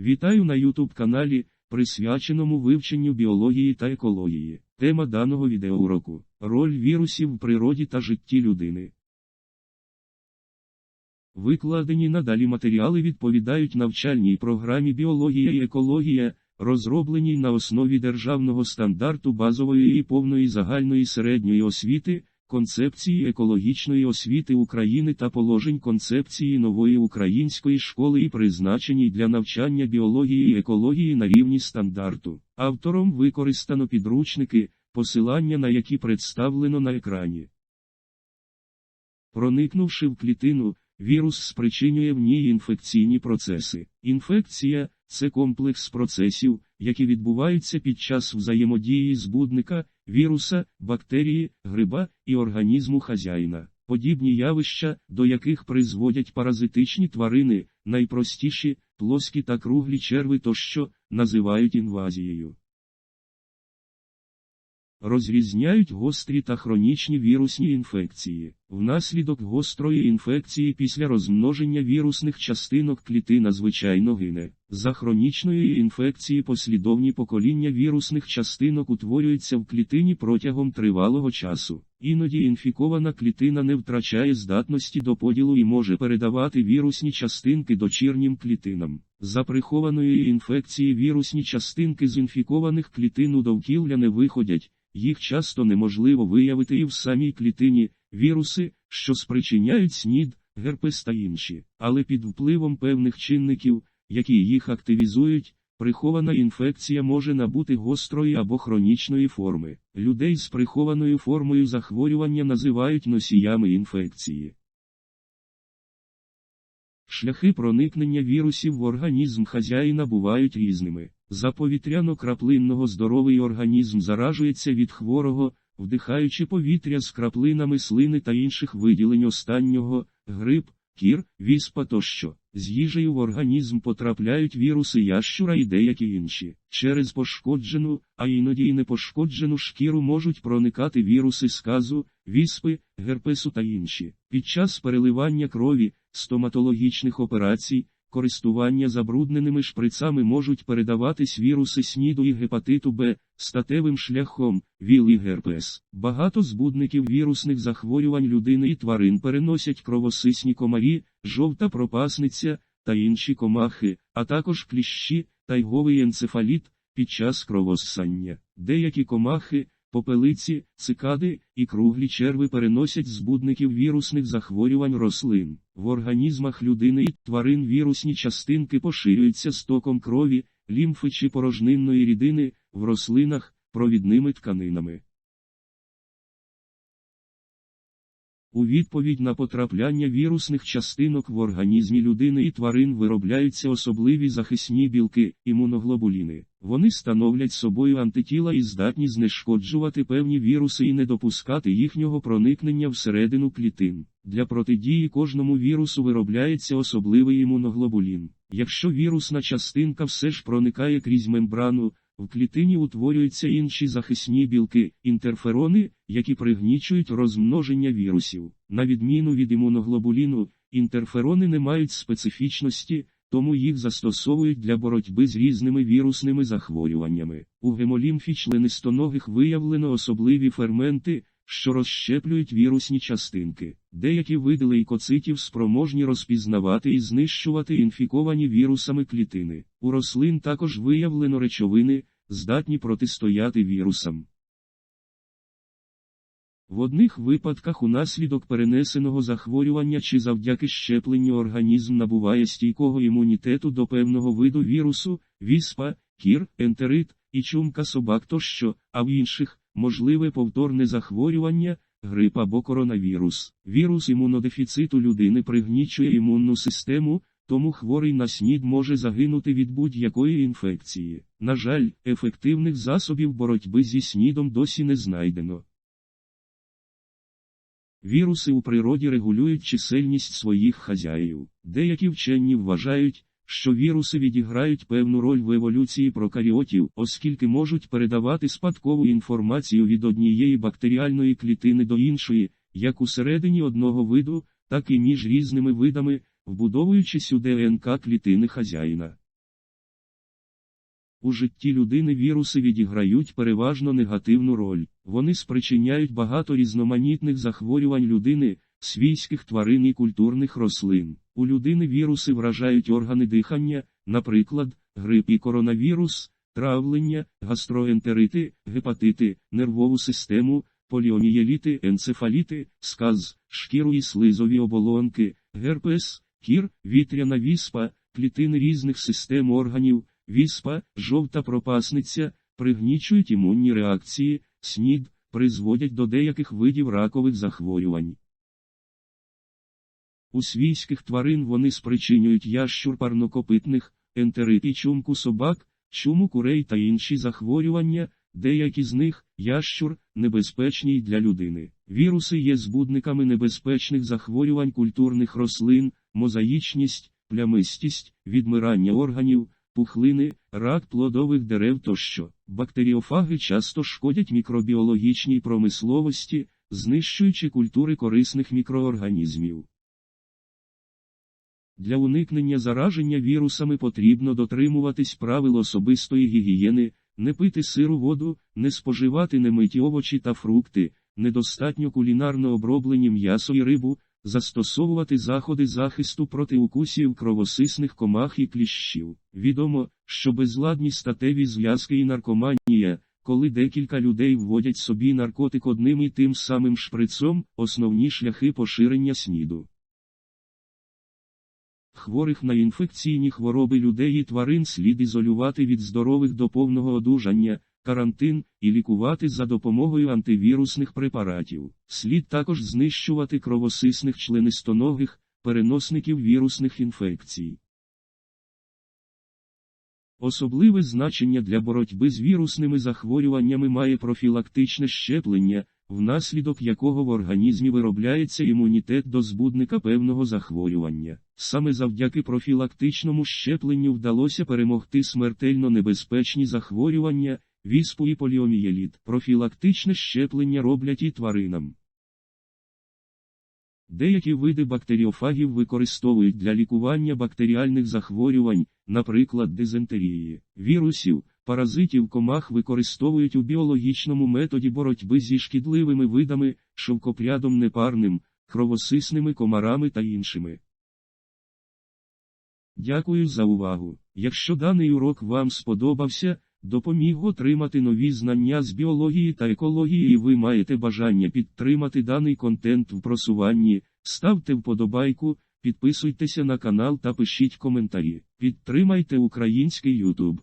Вітаю на YouTube каналі, присвяченому вивченню біології та екології. Тема даного відеоуроку – роль вірусів в природі та житті людини. Викладені надалі матеріали відповідають навчальній програмі Біологія і екологія, розробленій на основі державного стандарту базової і повної загальної середньої освіти, концепції екологічної освіти України та положень концепції нової української школи і призначеній для навчання біології і екології на рівні стандарту. Автором використано підручники, посилання на які представлено на екрані. Проникнувши в клітину, вірус спричинює в ній інфекційні процеси. Інфекція це комплекс процесів, які відбуваються під час взаємодії збудника, віруса, бактерії, гриба і організму хазяїна. Подібні явища, до яких призводять паразитичні тварини, найпростіші, плоскі та круглі черви тощо, називають інвазією. Розрізняють гострі та хронічні вірусні інфекції. Внаслідок гострої інфекції після розмноження вірусних частинок клітина звичайно гине. За хронічної інфекції послідовні покоління вірусних частинок утворюються в клітині протягом тривалого часу. Іноді інфікована клітина не втрачає здатності до поділу і може передавати вірусні частинки дочірнім клітинам. За прихованої інфекції вірусні частинки з інфікованих клітин у довкілля не виходять, їх часто неможливо виявити і в самій клітині, віруси, що спричиняють снід, герпес та інші, але під впливом певних чинників, які їх активізують, прихована інфекція може набути гострої або хронічної форми. Людей з прихованою формою захворювання називають носіями інфекції. Шляхи проникнення вірусів в організм хазяїна бувають різними. За повітряно-краплинного здоровий організм заражується від хворого, вдихаючи повітря з краплинами слини та інших виділень останнього, грип, кір, віспа тощо. З їжею в організм потрапляють віруси ящура і деякі інші. Через пошкоджену, а іноді й непошкоджену шкіру можуть проникати віруси сказу, віспи, герпесу та інші. Під час переливання крові, стоматологічних операцій, користування забрудненими шприцами можуть передаватись віруси СНІДу і гепатиту Б, статевим шляхом, ВІЛ і герпес. Багато збудників вірусних захворювань людини і тварин переносять кровосисні комарі, жовта пропасниця та інші комахи, а також кліщі, тайговий енцефаліт під час кровоссання. Деякі комахи, попелиці, цикади і круглі черви переносять збудників вірусних захворювань рослин. В організмах людини і тварин вірусні частинки поширюються стоком крові, лімфи чи порожнинної рідини, в рослинах, провідними тканинами. У відповідь на потрапляння вірусних частинок в організмі людини і тварин виробляються особливі захисні білки, імуноглобуліни. Вони становлять собою антитіла і здатні знешкоджувати певні віруси і не допускати їхнього проникнення всередину клітин. Для протидії кожному вірусу виробляється особливий імуноглобулін. Якщо вірусна частинка все ж проникає крізь мембрану, в клітині утворюються інші захисні білки, інтерферони, які пригнічують розмноження вірусів. На відміну від імуноглобуліну, інтерферони не мають специфічності, тому їх застосовують для боротьби з різними вірусними захворюваннями. У гемолімфі членистоногих виявлено особливі ферменти, що розщеплюють вірусні частинки. Деякі види лейкоцитів спроможні розпізнавати і знищувати інфіковані вірусами клітини. У рослин також виявлено речовини, здатні протистояти вірусам. В одних випадках унаслідок перенесеного захворювання чи завдяки щепленню організм набуває стійкого імунітету до певного виду вірусу, віспа, кір, ентерит і чумка собак тощо, а в інших можливе повторне захворювання, грип або коронавірус. Вірус імунодефіциту людини пригнічує імунну систему, тому хворий на снід може загинути від будь-якої інфекції. На жаль, ефективних засобів боротьби зі снідом досі не знайдено. Віруси у природі регулюють чисельність своїх хазяїв. Деякі вчені вважають, що віруси відіграють певну роль в еволюції прокаріотів, оскільки можуть передавати спадкову інформацію від однієї бактеріальної клітини до іншої, як усередині одного виду, так і між різними видами, вбудовуючись у ДНК клітини хазяїна. У житті людини віруси відіграють переважно негативну роль. Вони спричиняють багато різноманітних захворювань людини, свійських тварин і культурних рослин. У людини віруси вражають органи дихання, наприклад, грип і коронавірус, травлення, гастроентерити, гепатити, нервову систему, поліомієліти, енцефаліти, сказ, шкіру і слизові оболонки, герпес, кір, вітряна віспа, клітини різних систем органів, віспа, жовта пропасниця, пригнічують імунні реакції, снід, призводять до деяких видів ракових захворювань. У свійських тварин вони спричинюють ящур парнокопитних, ентерит і чумку собак, чуму курей та інші захворювання, деякі з них, ящур, небезпечні й для людини. Віруси є збудниками небезпечних захворювань культурних рослин, мозаїчність, плямистість, відмирання органів, пухлини, рак плодових дерев тощо. Бактеріофаги часто шкодять мікробіологічній промисловості, знищуючи культури корисних мікроорганізмів. Для уникнення зараження вірусами потрібно дотримуватись правил особистої гігієни, не пити сиру воду, не споживати немиті овочі та фрукти, недостатньо кулінарно оброблені м'ясо і рибу, застосовувати заходи захисту проти укусів кровосисних комах і кліщів. Відомо, що безладні статеві зв'язки і наркоманія, коли декілька людей вводять собі наркотик одним і тим самим шприцом, основні шляхи поширення сніду. Хворих на інфекційні хвороби людей і тварин слід ізолювати від здорових до повного одужання, карантин і лікувати за допомогою антивірусних препаратів. Слід також знищувати кровосисних членистоногих, переносників вірусних інфекцій. Особливе значення для боротьби з вірусними захворюваннями має профілактичне щеплення, внаслідок якого в організмі виробляється імунітет до збудника певного захворювання. Саме завдяки профілактичному щепленню вдалося перемогти смертельно небезпечні захворювання, віспу і поліомієліт. Профілактичне щеплення роблять і тваринам. Деякі види бактеріофагів використовують для лікування бактеріальних захворювань, наприклад, дизентерії, вірусів, паразитів комах використовують у біологічному методі боротьби зі шкідливими видами, шовкопрядом непарним, кровосисними комарами та іншими. Дякую за увагу. Якщо даний урок вам сподобався, допоміг отримати нові знання з біології та екології і ви маєте бажання підтримати даний контент в просуванні, ставте вподобайку, підписуйтеся на канал та пишіть коментарі. Підтримайте український YouTube.